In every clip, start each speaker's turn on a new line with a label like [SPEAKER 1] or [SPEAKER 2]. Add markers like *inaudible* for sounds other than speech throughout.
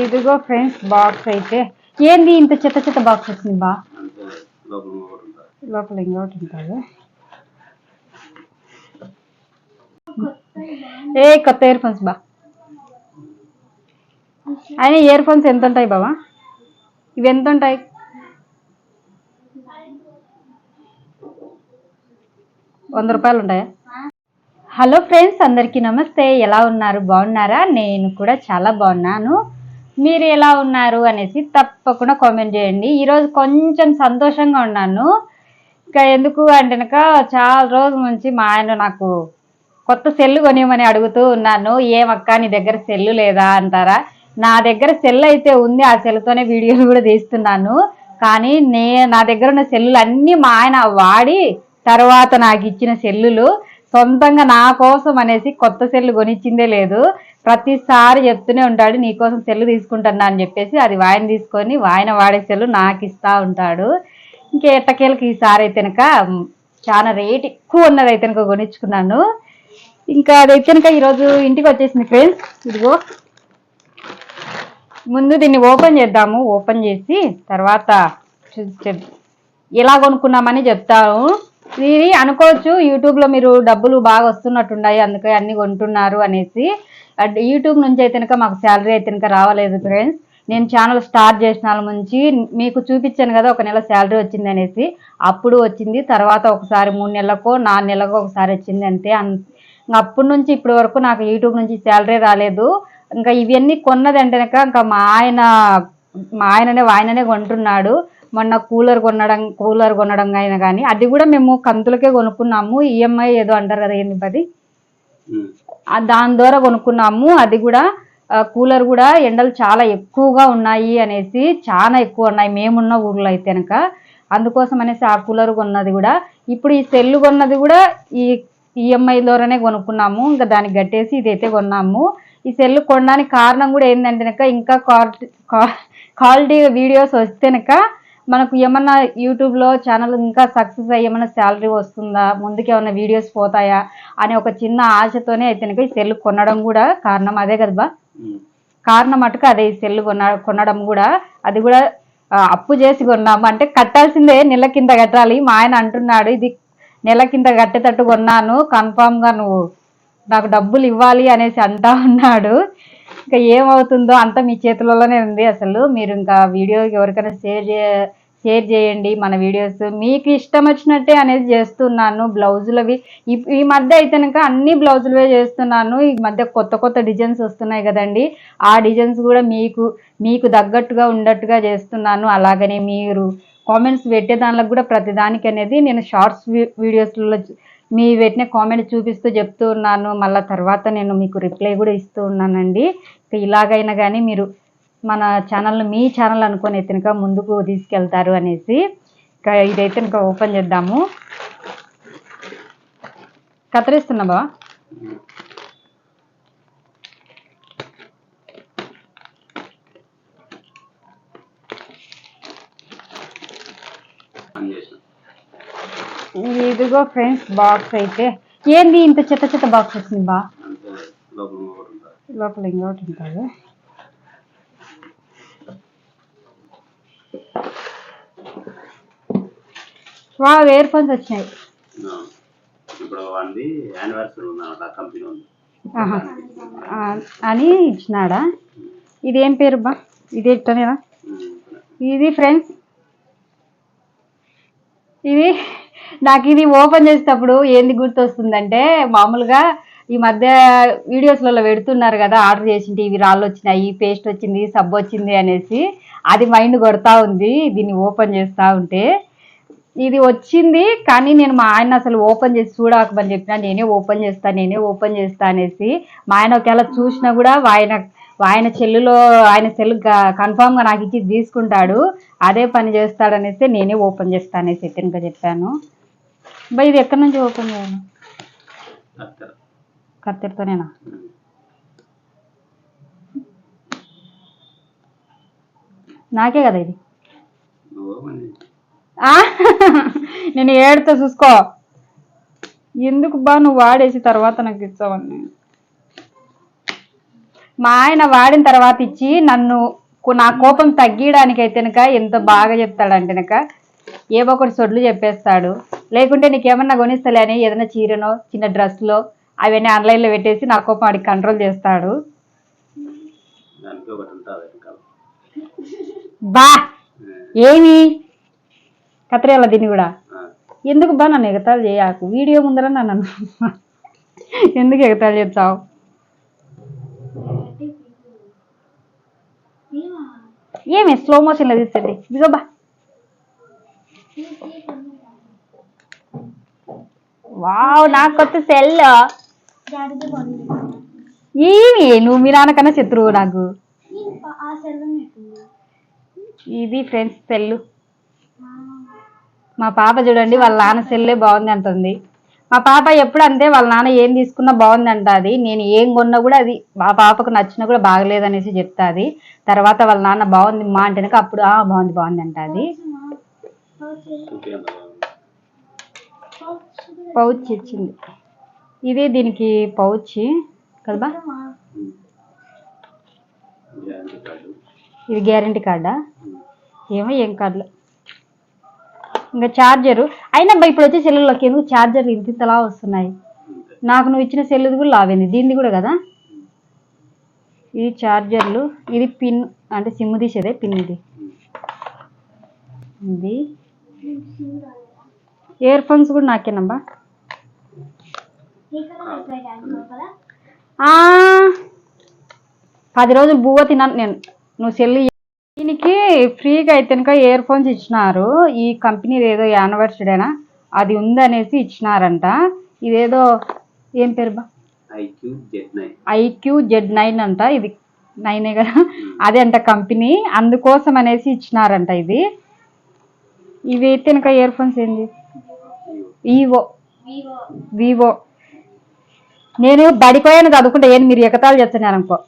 [SPEAKER 1] ఇదిగో friends box అయితే. ఏంది ఇంత చెత్త చెత్త బాక్స్ వచ్చింది బా?
[SPEAKER 2] లోపల
[SPEAKER 1] ఇంకోటి ఉంటుంది. ఏ కొత్త ఇయర్ ఫోన్స్ బా. అయినా ఇయర్ ఫోన్స్ ఎంత ఉంటాయి బావా? ఇవి ఎంత ఉంటాయి? వంద రూపాయలు ఉంటాయా? హలో ఫ్రెండ్స్ అందరికీ నమస్తే. ఎలా ఉన్నారు? బాగున్నారా? నేను కూడా చాలా బాగున్నాను. మీరు ఎలా ఉన్నారు అనేసి తప్పకుండా కామెంట్ చేయండి. ఈరోజు కొంచెం సంతోషంగా ఉన్నాను. ఇంకా ఎందుకు అంటే చాలా రోజుల నుంచి మా ఆయన నాకు కొత్త సెల్లు కొనియమని అడుగుతూ ఉన్నాను. ఏమక్క నీ దగ్గర సెల్లు లేదా? అంటారా. నా దగ్గర సెల్ అయితే ఉంది. ఆ సెల్తోనే వీడియోలు కూడా తీస్తున్నాను. కానీ నే నా దగ్గర ఉన్న సెల్లులు అన్నీ మా ఆయన వాడి తర్వాత నాకు ఇచ్చిన సెల్లులు. సొంతంగా నా కోసం అనేసి కొత్త సెల్లు కొనిచ్చిందే లేదు. ప్రతిసారి చెప్తూనే ఉంటాడు నీకోసం సెల్లు తీసుకుంటున్నా అని చెప్పేసి అది వాయన తీసుకొని వాయన వాడే సెల్లు నాకు ఇస్తూ ఉంటాడు. ఇంకే ఎట్టకేళ్ళకి ఈసారి అయితే కనుక చాలా రేట్ ఎక్కువ ఉన్నది అయితే కనుక కొనిచ్చుకున్నాను. ఇంకా అదైతే కనుక ఈరోజు ఇంటికి వచ్చేసింది ఫ్రెండ్స్. ఇదిగో. ముందు దీన్ని ఓపెన్ చేద్దాము. ఓపెన్ చేసి తర్వాత ఎలా కొనుక్కున్నామని చెప్తాను ఇది అనుకోవచ్చు యూట్యూబ్లో మీరు డబ్బులు బాగా వస్తున్నట్టున్నాయి అందుకే అన్ని కొంటున్నారు అనేసి. యూట్యూబ్ నుంచి అయితే కనుక మాకు శాలరీ అయితే కనుక రావలేదు ఫ్రెండ్స్ నేను ఛానల్ స్టార్ట్ చేసిన నుంచి మీకు చూపించాను కదా ఒక నెల శాలరీ వచ్చింది అనేసి. అప్పుడు వచ్చింది తర్వాత ఒకసారి మూడు నెలలకో నాలుగు నెలలకో ఒకసారి వచ్చింది అంతే. అప్పటి నుంచి ఇప్పటి వరకు నాకు యూట్యూబ్ నుంచి శాలరీ రాలేదు. ఇంకా ఇవన్నీ కొన్నది అంటే ఇంకా మా ఆయన మా ఆయననే ఆయననే కొంటున్నాడు. మొన్న కూలర్ కొనడం కూలర్ కొనడం అయినా కానీ అది కూడా మేము కంతులకే కొనుక్కున్నాము. ఈఎంఐ ఏదో అంటారు కదా ఏంది. ఆ దాని ద్వారా కొనుక్కున్నాము. అది కూడా కూలర్ కూడా ఎండలు చాలా ఎక్కువగా ఉన్నాయి అనేసి చాలా ఎక్కువ ఉన్నాయి. మేమున్న ఊర్లో అయితే కనుక అందుకోసం అనేసి ఆ కూలర్ కొన్నది కూడా. ఇప్పుడు ఈ సెల్లు కొన్నది కూడా ఈ ఈఎంఐ ద్వారానే కొనుక్కున్నాము. ఇంకా దానికి కట్టేసి ఇదైతే కొన్నాము. ఈ సెల్ కొనడానికి కారణం కూడా ఏంటంటే ఇంకా క్వాలిటీ క్వాలిటీ వీడియోస్ వస్తేనక మనకు ఏమన్నా యూట్యూబ్లో ఛానల్ ఇంకా సక్సెస్ అయ్యి ఏమన్నా శాలరీ వస్తుందా? ముందుకు ఏమన్నా వీడియోస్ పోతాయా? అనే ఒక చిన్న ఆశతోనే అయితే ఈ సెల్ కొనడం కూడా కారణం. అదే కదా. కారణం మటుకు అదే ఈ సెల్ కొన కొనడం కూడా. అది కూడా అప్పు చేసి కొన్నాము. అంటే కట్టాల్సిందే నెల కింద కట్టాలి. మా ఆయన అంటున్నాడు ఇది నెల కింద కట్టేటట్టు కొన్నాను. కన్ఫామ్గా నువ్వు నాకు డబ్బులు ఇవ్వాలి అనేసి అంటా ఉన్నాడు. ఇంకా ఏమవుతుందో అంతా మీ చేతులలోనే ఉంది అసలు. మీరు ఇంకా వీడియో ఎవరికైనా షేర్ చే షేర్ చేయండి మన వీడియోస్. మీకు ఇష్టం వచ్చినట్టే అనేది చేస్తున్నాను బ్లౌజులవి. ఈ- మధ్య అయితే కనుక అన్ని బ్లౌజులవే చేస్తున్నాను. ఈ మధ్య కొత్త కొత్త డిజైన్స్ వస్తున్నాయి కదండి. ఆ డిజైన్స్ కూడా మీకు మీకు తగ్గట్టుగా ఉండట్టుగా చేస్తున్నాను. అలాగనే మీరు కామెంట్స్ పెట్టే దానిలో కూడా ప్రతిదానికి అనేది నేను షార్ట్స్ వీడియోస్లో మీ పెట్టిన కామెంట్ చూపిస్తూ చెప్తూ ఉన్నాను. మళ్ళీ తర్వాత నేను మీకు రిప్లై కూడా ఇస్తూ ఉన్నానండి. ఇలాగైనా కానీ మీరు మన ఛానల్ని మీ ఛానల్ అనుకొని అయితే కనుక ముందుకు తీసుకెళ్తారు అనేసి ఇక ఇదైతే ఇంకా ఓపెన్ చేద్దాము. కత్తిరిస్తున్నా బావా?
[SPEAKER 2] ఉమ్. పని చేసిన
[SPEAKER 1] ఇదిగో ఫ్రెండ్స్ బాక్స్ అయితే. ఏంది ఇంత చెత్త చెత్త బాక్స్ వచ్చింది బా?
[SPEAKER 2] లోపల
[SPEAKER 1] ఇంకోటి ఉంటుంది. వా ఇయర్ ఫోన్స్ వచ్చినాయి
[SPEAKER 2] ఆ. ఇప్పుడు యానివర్సరీ ఉందన్నమాట కంపెనీ ఉంది.
[SPEAKER 1] అని ఇచ్చినాడా? ఇది ఏం పేరు బా ఇది ఇట్టనేనా. ఇది ఫ్రెండ్స్. ఇది నాకు ఇది ఓపెన్ చేసేటప్పుడు ఏంది గుర్తొస్తుందంటే మామూలుగా ఈ మధ్య వీడియోస్లలో పెడుతున్నారు కదా ఆర్డర్ చేసింటి ఇవి రాళ్ళు వచ్చినాయి పేస్ట్ వచ్చింది సబ్బు వచ్చింది అనేసి అది మైండ్ కొడతా ఉంది దీన్ని ఓపెన్ చేస్తా ఉంటే. ఇది వచ్చింది కానీ నేను మా ఆయన అసలు ఓపెన్ చేసి చూడకమని చెప్పిన నేనే ఓపెన్ చేస్తా నేనే ఓపెన్ చేస్తా అనేసి మా ఆయన ఒకవేళ చూసినా కూడా ఆయన ఆయన చెల్లులో ఆయన సెల్ కన్ఫామ్గా నాకు ఇచ్చి తీసుకుంటాడు అదే పని చేస్తాడనేసి నేనే ఓపెన్ చేస్తా అనేసి ఎత్తినగా చెప్పాను బా ఇది ఎక్కడి నుంచి ఓపెన్ చేయాలి
[SPEAKER 2] అత్తర
[SPEAKER 1] కత్తెరతోనేనా. నాకే కదా ఇది? నేను ఏడుతో చూసుకో. ఎందుకు బా నువ్వు వాడేసి తర్వాత నాకు ఇస్తావని మా ఆయన వాడిన తర్వాత ఇచ్చి నన్ను నా కోపం తగ్గియడానికి అయితేనక ఎంత బాగా చెప్తాడంటేనక ఏవో ఒకటి సొడ్లు చెప్పేస్తాడు. లేకుంటే నీకేమన్నా కొనిస్తలే అని ఏదైనా చీరనో చిన్న డ్రెస్లో అవన్నీ ఆన్లైన్లో పెట్టేసి నా కోపం వాడికి కంట్రోల్ చేస్తాడు. బా! ఏమి? కత్తిరేయాల దీన్ని కూడా. ఎందుకు బా నన్ను ఎగతాళి చేయకు? వీడియో ముందర నన్ను *laughs* ఎందుకు ఎగతాళి చేస్తావు? ఏమి స్లో మోషన్లో తీస్తుంది ఇదిగో బా. వావ్ నాకు కొత్త సెల్ ఏమి? నువ్వు మీ నాన్నకన్నా శత్రువు నాకు. ఇది ఫ్రెండ్స్ సెల్లు మా పాప చూడండి వాళ్ళ నాన్న సెల్లే బాగుంది అంటుంది. మా పాప ఎప్పుడు అంతే వాళ్ళ నాన్న ఏం తీసుకున్నా బాగుంది అంటది. నేను ఏం కొన్నా కూడా అది మా పాపకు నచ్చినా కూడా బాగలేదనేసి చెప్తాది. తర్వాత వాళ్ళ నాన్న బాగుంది మా అంటే అప్పుడు ఆ బాగుంది బాగుంది అంటది. పౌచ్ ఇచ్చింది. ఇది దీనికి పౌచ్. కదా ఇది గ్యారంటీ కార్డా. ఏమో ఏం కార్డులో. ఇంకా ఛార్జరు అయినా ఇప్పుడు వచ్చే సెల్లులోకి ఎందుకు ఛార్జర్ ఇంత ఇంతలా వస్తున్నాయి? నాకు నువ్వు ఇచ్చిన సెల్లుది కూడా లావైంది? దీనిది కూడా కదా? ఇది ఛార్జర్లు ఇది పిన్ అంటే సిమ్ తీసేదే పిన్ ఇది. ఇది. ఇయర్ ఫోన్స్ కూడా నాకేనమ్మా పది రోజులు బువ్వ తిన్నాను నేను. నువ్వు సెల్లు ఫ్రీగా అయితే కనుక ఇయర్ ఫోన్స్ ఇచ్చినారు. ఈ కంపెనీది ఏదో యానివర్సరీనా? అది ఉందనేసి ఇచ్చినారంట. ఇదేదో ఏం పేరు బా?
[SPEAKER 2] ఐక్యూ జెడ్ నైన్
[SPEAKER 1] అంట. ఇది నైనే కదా? అదే అంట కంపెనీ. అందుకోసం అనేసి ఇచ్చినారంట ఇది. ఇవి అయితే కనుక ఇయర్ ఫోన్స్ ఏంది? వివో. వివో. నేను బడిపోయాను చదువుకుంటే ఏంది? మీరు ఎగతాలు చేస్తున్నారు అనుకో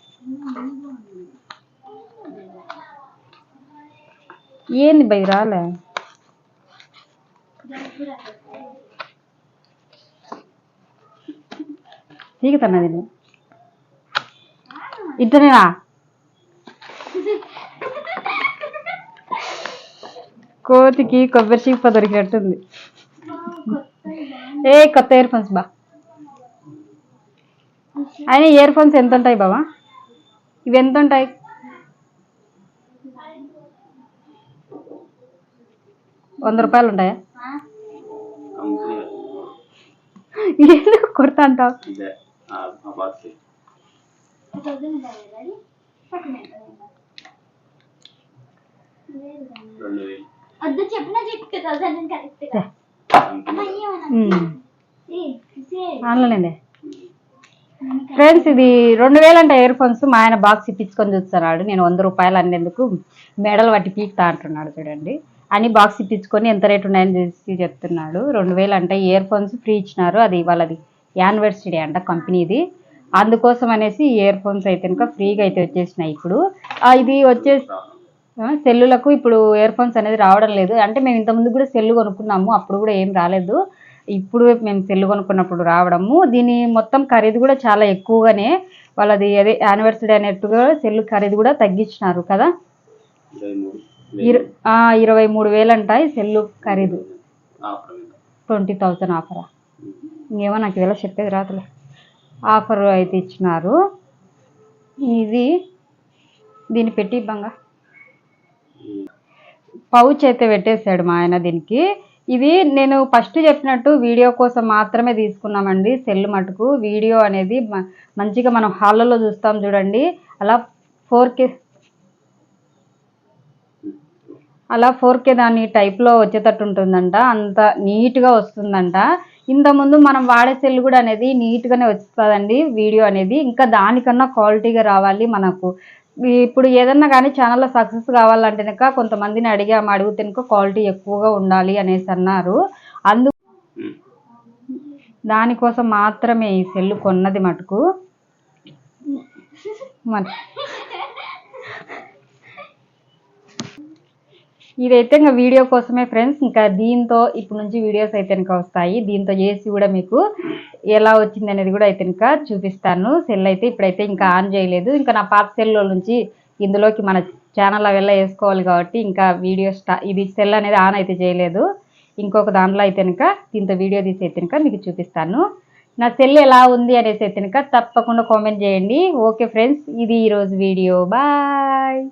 [SPEAKER 1] ఏంది బై రాలే తీగుతున్నది నేను ఇద్దరేనా కోతికి కొబ్బరి చీప దొరికినట్టుంది ఏ కొత్త ఇయర్ ఫోన్స్ బా అయినా ఇయర్ ఫోన్స్ ఎంత ఉంటాయి బావా ఇవి ఎంత ఉంటాయి వంద రూపాయలు ఉంటాయా? ఎందుకు కొడతా అంటావు
[SPEAKER 3] వద్దు చెప్పిన చెప్పి కరెక్ట్
[SPEAKER 1] ఆన్లైన్ ఫ్రెండ్స్ ఇది రెండు వేలు అంటే ఇయర్ ఫోన్స్. మా ఆయన బాక్స్ ఇప్పించుకొని చూస్తున్నాడు. నేను వంద రూపాయలు అన్నేందుకు మెడలు పట్టి పీకుతా అంటున్నాడు చూడండి. అని బాక్స్ ఇప్పించుకొని ఎంత రేట్ ఉన్నాయని చూసి చెప్తున్నాడు. రెండు వేలు అంటే ఇయర్ ఫోన్స్ ఫ్రీ ఇచ్చినారు. అది వాళ్ళది యానివర్సరీ అంట కంపెనీది అందుకోసం అనేసి ఇయర్ ఫోన్స్ అయితే కనుక ఫ్రీగా అయితే వచ్చేసినాయి ఇప్పుడు. ఇది వచ్చేసి సెల్లులకు ఇప్పుడు ఇయర్ ఫోన్స్ అనేది రావడం లేదు. అంటే మేము ఇంతకుముందు కూడా సెల్లు కొనుక్కున్నాము. అప్పుడు కూడా ఏం రాలేదు. ఇప్పుడు మేము సెల్లు కొనుక్కున్నప్పుడు రావడము. దీని మొత్తం ఖరీదు కూడా చాలా ఎక్కువగానే వాళ్ళది అదే యానివర్సరీ అనేట్టుగా సెల్లు ఖరీదు కూడా తగ్గించినారు కదా?
[SPEAKER 2] ఇరవై మూడు
[SPEAKER 1] ఇర ఆ, ఇరవై మూడు వేలు అంటాయి సెల్లు ఖరీదు. ట్వంటీ థౌజండ్ ఆఫరా. ఇంకేమో నాకు ఇలా చెప్పేది రాదులే. ఆఫర్ అయితే ఇచ్చినారు. ఇది దీన్ని పెట్టి ఇవ్వంగా పౌచ్ అయితే పెట్టేశాడు మా ఆయన దీనికి. ఇది నేను ఫస్ట్ చెప్పినట్టు వీడియో కోసం మాత్రమే తీసుకున్నామండి సెల్ మటుకు. వీడియో అనేది మంచిగా మనం హాల్లో చూస్తాం చూడండి. అలా ఫోర్ కే అలా ఫోర్ కే దాని టైప్లో వచ్చేటట్టు ఉంటుందంట. అంత నీట్గా వస్తుందంట. ఇంతకుముందు మనం వాడే సెల్ కూడా అనేది నీట్గానే వస్తుందండి వీడియో అనేది. ఇంకా దానికన్నా క్వాలిటీగా రావాలి మనకు. ఇప్పుడు ఏదన్నా కానీ ఛానల్లో సక్సెస్ కావాలంటే కనుక కొంతమందిని అడిగాము అడిగితే కనుక క్వాలిటీ ఎక్కువగా ఉండాలి అనేసి అన్నారు. అందు దానికోసం మాత్రమే ఈ సెల్ కొన్నది మటుకు. మన ఇదైతే ఇంకా వీడియో కోసమే ఫ్రెండ్స్. ఇంకా దీంతో ఇప్పుడు నుంచి వీడియోస్ అయితే ఇంకా వస్తాయి. దీంతో చేసి కూడా మీకు ఎలా వచ్చింది అనేది కూడా అయితే ఇంకా చూపిస్తాను. సెల్ అయితే ఇప్పుడైతే ఇంకా ఆన్ చేయలేదు. ఇంకా నా పాత సెల్లో నుంచి ఇందులోకి మన ఛానల్ అవి ఎలా వేసుకోవాలి కాబట్టి ఇంకా వీడియో స్టా ఇది సెల్ అనేది ఆన్ అయితే చేయలేదు. ఇంకొక దాంట్లో అయితే కనుక దీంతో వీడియో తీసి అయితే కనుక మీకు చూపిస్తాను. నా సెల్ ఎలా ఉంది అనేసి అయితే కనుక తప్పకుండా కామెంట్ చేయండి. ఓకే ఫ్రెండ్స్ ఇది ఈరోజు వీడియో. బాయ్